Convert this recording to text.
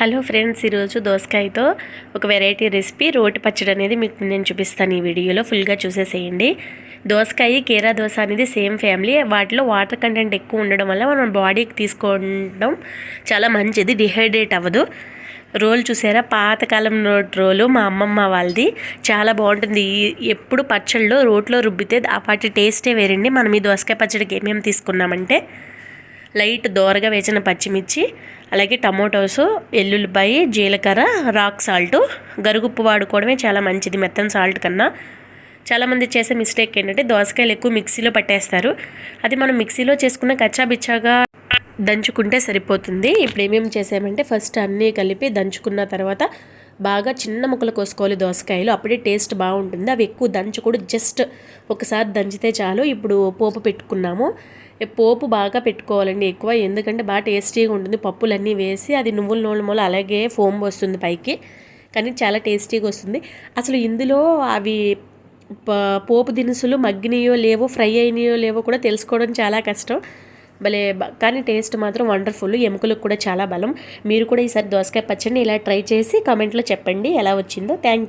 Hello friends ఈరోజు దోసకాయతో ఒక variety recipe. రోటి పచ్చడి అనేది మీకు నేను చూపిస్తాను ఈ వీడియోలో. ఫుల్గా చూసేసేయండి. దోసకాయ కీరా దోశ అనేది సేమ్ ఫ్యామిలీ. వాటిలో వాటర్ కంటెంట్ ఎక్కువ ఉండడం వల్ల మనం బాడీకి తీసుకోవడం చాలా మంచిది. డిహైడ్రేట్ అవ్వదు. రోల్ చూసారా? పాతకాలం రోలు మా అమ్మమ్మ వాళ్ళది. చాలా బాగుంటుంది. ఎప్పుడు పచ్చళ్ళు రోట్లో రుబ్బితే వాటి టేస్టే వేరండి. మనం ఈ దోసకాయ పచ్చడికి ఏమేమి తీసుకున్నామంటే లైట్ దోరగా వేసిన పచ్చిమిర్చి అలాగే టమోటోస్ ఎల్లుల్లిపాయి జీలకర్ర రాక్ సాల్ట్. గరుగుప్పు వాడుకోవడమే చాలా మంచిది మెత్తని సాల్ట్ కన్నా. చాలామంది చేసే మిస్టేక్ ఏంటంటే దోసకాయలు ఎక్కువ మిక్సీలో పట్టేస్తారు. అది మనం మిక్సీలో చేసుకున్న కచ్చా బిచ్చాగా దంచుకుంటే సరిపోతుంది. ఇప్పుడు ఏమేమి చేసామంటే ఫస్ట్ అన్నీ కలిపి దంచుకున్న తర్వాత బాగా చిన్న ముక్కలు కోసుకోవాలి దోసకాయలు. అప్పుడే టేస్ట్ బాగుంటుంది. అవి ఎక్కువ దంచకూడదు జస్ట్ ఒకసారి దంచితే చాలు. ఇప్పుడు పోపు పెట్టుకున్నాము. పోపు బాగా పెట్టుకోవాలండి ఎక్కువ. ఎందుకంటే బాగా టేస్టీగా ఉంటుంది. పప్పులన్నీ వేసి అది నువ్వుల నూనె మూల అలాగే ఫోమ్ వస్తుంది పైకి. కానీ చాలా టేస్టీగా వస్తుంది. అసలు ఇందులో అవి పోపు దినుసులు మగ్గినాయో లేవో ఫ్రై అయినాయో లేవో కూడా తెలుసుకోవడం చాలా కష్టం. భలే బ- కానీ టేస్ట్ మాత్రం వండర్ఫుల్. ఎముకలకు కూడా చాలా బలం. మీరు కూడా ఈసారి దోసకాయ పచ్చడిని ఇలా ట్రై చేసి కామెంట్లో చెప్పండి. ఎలా వచ్చిందో. Thank you.